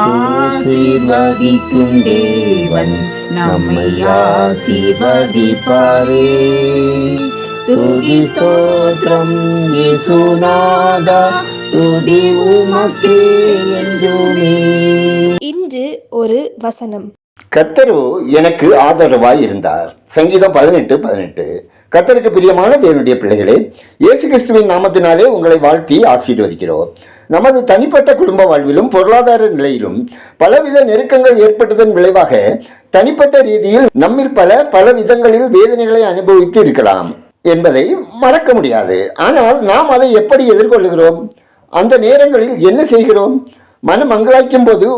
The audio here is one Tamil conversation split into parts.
ஆசீர்வதிக்கும் தேவன் நம்மை ஆசீர்வதிப்பாரே. துதி ஸ்தோத்திரம் இயேசுநாதா துதி உமக்கே என்றுமே. இன்று ஒரு வசனம். கத்தரு எனக்கு ஆதரவாய் இருந்தார். சங்கீதம் பதினெட்டு பதினெட்டு. கத்தருக்கு பிரியமான தேவனுடைய பிள்ளைகளே இயேசு கிறிஸ்துவின் நாமத்தினாலே உங்களை வாழ்த்தி ஆசீர்வதிக்கிறோம். நமது தனிப்பட்ட குடும்ப வாழ்விலும் பொருளாதார நிலையிலும் பலவித நெருக்கங்கள் ஏற்பட்டதன் விளைவாக தனிப்பட்ட ரீதியில் நம்மில் பல பல விதங்களில் வேதனைகளை அனுபவித்து இருக்கலாம் என்பதை மறக்க முடியாது. ஆனால் நாம் அதை எப்படி எதிர்கொள்கிறோம்? அந்த நேரங்களில் என்ன செய்கிறோம்? மனம் அங்கலாய்க்கும் போது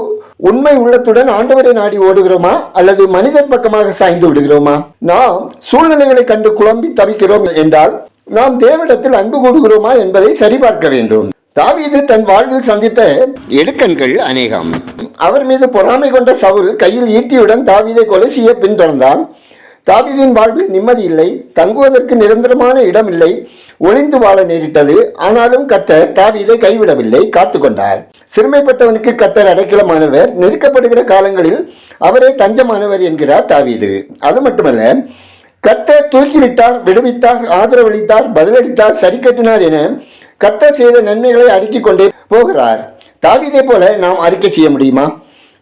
உண்மை உள்ளத்துடன் ஆண்டவரை நாடி ஓடுகிறோமா? அல்லது மனிதன் பக்கமாக சாய்ந்து விடுகிறோமா? நாம் சூழ்நிலைகளை கண்டு குழம்பி தவிக்கிறோம் என்றால் நாம் தேவனிடத்தில் அன்பு கூடுகிறோமா என்பதை சரிபார்க்க வேண்டும். தாவீது தன் வாழ்வில் சந்தித்த எடுக்கண்கள் அநேகம். அவர் மீது பொறாமை கொண்ட சவுல் கையில் ஈட்டியுடன் தாவீதை கொலை செய்ய பின்தொடர்ந்தான். தாவீதின் வாழ்வில் நிம்மதி இல்லை தங்குவதற்கு நிரந்தரமான இடம் இல்லை ஒளிந்து வாழ நேரிட்டது. ஆனாலும் கத்தர் தாவீதை கைவிடவில்லை காத்து கொண்டார். சிறுமைப்பட்டவனுக்கு கத்தர் அடைக்கலமானவர் நெருக்கப்படுகிற காலங்களில் அவரே தஞ்சமானவர் என்கிறார் தாவீது. அது மட்டுமல்ல கத்தர் தூக்கிவிட்டார் விடுவித்தார் ஆதரவளித்தார் பதிலளித்தார் சரி கட்டினார் என கத்தர் செய்த நன்மைகளை அடுக்கிக் கொண்டே போகிறார். தாவீதை போல நாம் அறிக்கை செய்ய முடியுமா?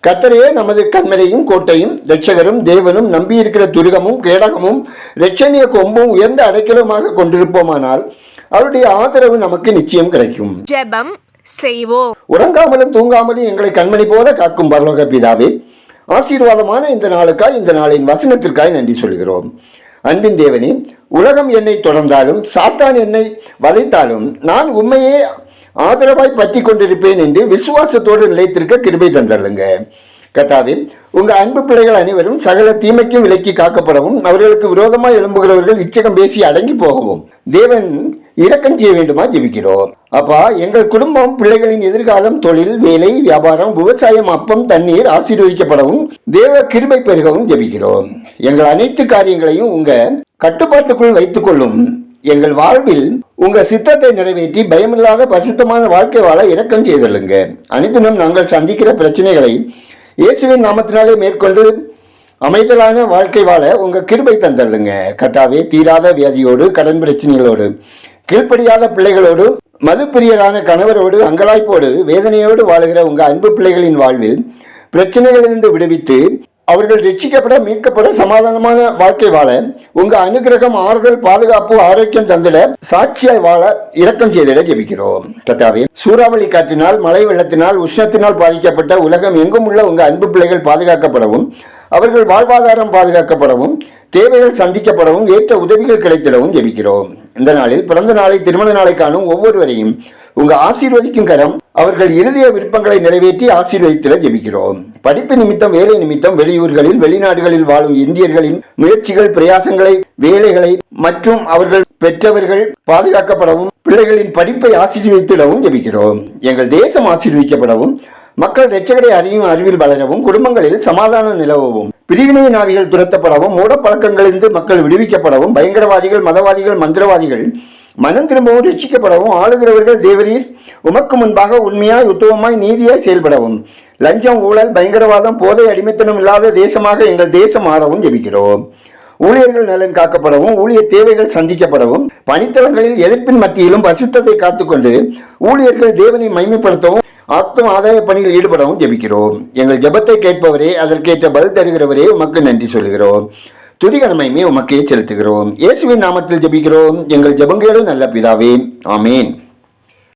கத்தரையே நமது கண்மலையும் கோட்டையும் இரட்சகரும் தேவனும் நம்பியிருக்கிற துருகமும் கேடகமும் இரட்சணிய கொம்பும் உயர்ந்த அடைக்கலமாக கொண்டிருப்போமானால் அவருடைய ஆதரவு நமக்கு நிச்சயம் கிடைக்கும். ஜெபம் செய்வோம். உறங்காமலும் தூங்காமலும் எங்களை கண்மணி போல காக்கும் பரலோக பிதாவே ஆசீர்வாதமான இந்த நாளுக்காய் இந்த நாளின் வசனத்திற்காய் நன்றி சொல்கிறோம். அன்பின் தேவனே உலகம் என்னை தொடர்ந்தாலும் சாத்தான் என்னை வதைத்தாலும் நான் உண்மையே ஆதரவாய் பற்றி கொண்டிருப்பேன் என்று விசுவாசத்தோடு நிலைத்திருக்க கிருபை தந்தருளுங்க. கத்தாவே உங்கள் அன்பு பிள்ளைகள் அனைவரும் சகல தீமைக்கும் விலக்கி காக்கப்படவும் அவர்களுக்கு விரோதமாக எழும்புகிறவர்கள் இச்சகம் பேசி அடங்கி போகவும் தேவன் இரக்கம் செய்ய வேண்டுமா ஜெபிக்கிறோம். அப்பா எங்கள் குடும்பம் பிள்ளைகளின் எதிர்காலம் தொழில் வேலை வியாபாரம் விவசாயம் அப்பம் தண்ணீர் ஆசீர்வதிக்கப்படவும் தேவ கிருபை பெருகவும் ஜெபிக்கிறோம். எங்கள் அனைத்து காரியங்களையும் உங்கள் கட்டுப்பாட்டுக்குள் வைத்துக் கொள்ளும் எங்கள் வாழ்வில் உங்க சித்தத்தை நிறைவேற்றி பயமில்லாத பரிசுத்தமான வாழ்க்கை வாழ இறக்கம் செய்தள்ளுங்க அனைத்தினும் நாங்கள் சந்திக்கிற பிரச்சனைகளை இயேசுவின் நாமத்தினாலே மேற்கொண்டு அமைதலான வாழ்க்கை வாழ உங்க கிருபை தந்தள்ளுங்க கத்தாவே தீராத வியாதியோடு கடன் பிரச்சனைகளோடு கீழ்ப்படியாத பிள்ளைகளோடு மதுப்பிரியரான கணவரோடு அங்கலாய்ப்போடு வேதனையோடு வாழுகிற உங்க அன்பு பிள்ளைகளின் வாழ்வில் பிரச்சனைகளிலிருந்து விடுவித்து அவர்கள் ரட்சிக்கப்பட மீட்கப்பட சமாதானமான வாழ்க்கை வாழ உங்க அனுகிரகம் ஆறுதல் பாதுகாப்பு ஆரோக்கியம் தந்திட சாட்சியாய் வாழ இரக்கம் செய்திட ஜெபிக்கிறோம். கத்தாவே சூறாவளி காற்றினால் மழை வெள்ளத்தினால் உஷ்ணத்தினால் பாதிக்கப்பட்ட உலகம் எங்கும் உள்ள உங்க அன்பு பிள்ளைகள் பாதுகாக்கப்படவும் அவர்கள் வாழ்வாதாரம் பாதுகாக்கப்படவும் தேவைகள் சந்திக்கப்படவும் ஏற்ற உதவிகள் கிடைத்திடவும் ஜெபிக்கிறோம். இந்த நாளில் பிறந்த நாளை திருமண நாளை காணும் ஒவ்வொருவரையும் உங்க ஆசீர்வதிக்கும் கரம் அவர்கள் இறுதிய விருப்பங்களை நிறைவேற்றி ஆசீர்வதித்திட ஜெபிக்கிறோம். படிப்பு நிமித்தம் வேலை நிமித்தம் வெளியூர்களில் வெளிநாடுகளில் வாழும் இந்தியர்களின் முயற்சிகள் பிரயாசங்களை வேலைகளை மற்றும் அவர்கள் பெற்றவர்கள் பாதுகாக்கப்படவும் பிள்ளைகளின் படிப்பை ஆசீர்வதித்திடவும் ஜெபிக்கிறோம். எங்கள் தேசம் ஆசீர்வதிக்கப்படவும் மக்கள் ரட்சகரை அறியும் அறிவில் வளரவும் குடும்பங்களில் சமாதானம் நிலவவும் பிரிவினை நாவிகள் துரத்தப்படவும் மூடப்பழக்கங்களிலிருந்து மக்கள் விடுவிக்கப்படவும் பயங்கரவாதிகள் மதவாதிகள் மந்திரவாதிகள் மனம் திரும்பவும் ரட்சிக்கப்படவும் ஆளுகிறவர்கள் தேவரீர் உமக்கு முன்பாக உண்மையாய் உத்தவமாய் நீதியாய் செயல்படவும் லஞ்சம் ஊழல் பயங்கரவாதம் போதை அடிமைத்தனம் இல்லாத தேசமாக எங்கள் தேசம் மாறவும் ஜெபிக்கிறோம். ஊழியர்கள் நலன் காக்கப்படவும் ஊழியர் தேவைகள் சந்திக்கப்படவும் பணித்தளங்களில் எதிர்ப்பின் மத்தியிலும் பசுத்தத்தை காத்துக்கொண்டு ஊழியர்கள் தேவனை மைமைப்படுத்தவும் ஆத்தும் ஆதாய பணியில் ஈடுபடவும் ஜெபிக்கிறோம். எங்கள் ஜெபத்தை கேட்பவரே அதற்கேற்ற பதில் தருகிறவரே உமக்கு நன்றி சொல்கிறோம் துதிகனமையுமே உமக்கே செலுத்துகிறோம். இயேசுவின் நாமத்தில் ஜெபிக்கிறோம். எங்கள் ஜெபங்களோடு நல்ல பிதாவே. ஆமேன்.